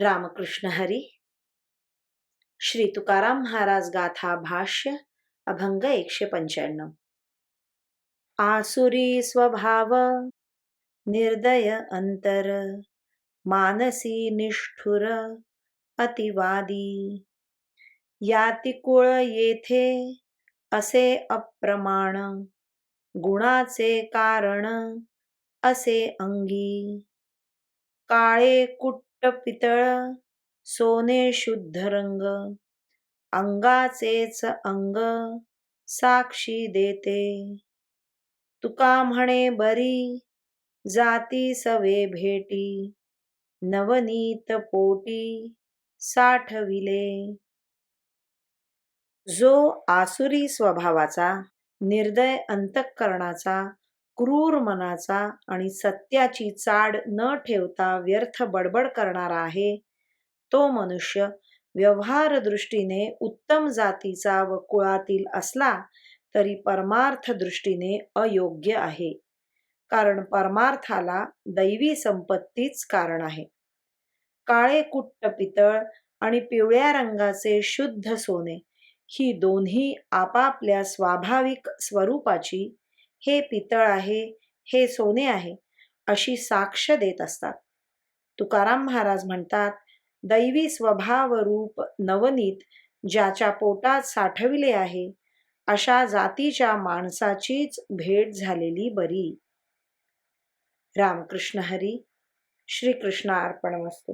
रामकृष्ण हरी। श्री तुकाराम महाराज गाथा भाष्य अभंग एकशे पंच्याण्णव। आसुरी स्वभाव निर्दय अंतर मानसी निष्ठुर अतिवादी। यातिकुळ येथे असे अप्रमाण गुणाचे कारण असे अंगी। काळे कुट पितळ सोने शुद्ध रंग अंगाचेच अंग साक्षी देते. तुका म्हणे बरी जाती सवे भेटी नवनीत पोटी साठविले. जो आसुरी स्वभावाचा निर्दय अंतःकरणाचा क्रूर मनाचा आणि सत्याची चाड न ठेवता व्यर्थ बडबड करणारा आहे तो मनुष्य व्यवहार दृष्टीने उत्तम जातीचा व कुळातील असला तरी परमार्थ दृष्टीने अयोग्य आहे कारण परमार्थाला दैवी संपत्तीच कारण आहे. काळे कुट्ट पितळ आणि पिवळ्या रंगाचे शुद्ध सोने ही दोन्ही आपापल्या स्वाभाविक स्वरूपाची हे पितळ आहे हे सोने आहे अशी साक्ष देत असतात. तुकाराम महाराज म्हणतात दैवी स्वभाव रूप नवनीत ज्याच्या पोटात साठविले आहे अशा जातीच्या माणसाचीच भेट झालेली बरी. रामकृष्ण हरी श्रीकृष्ण अर्पण वस्तू.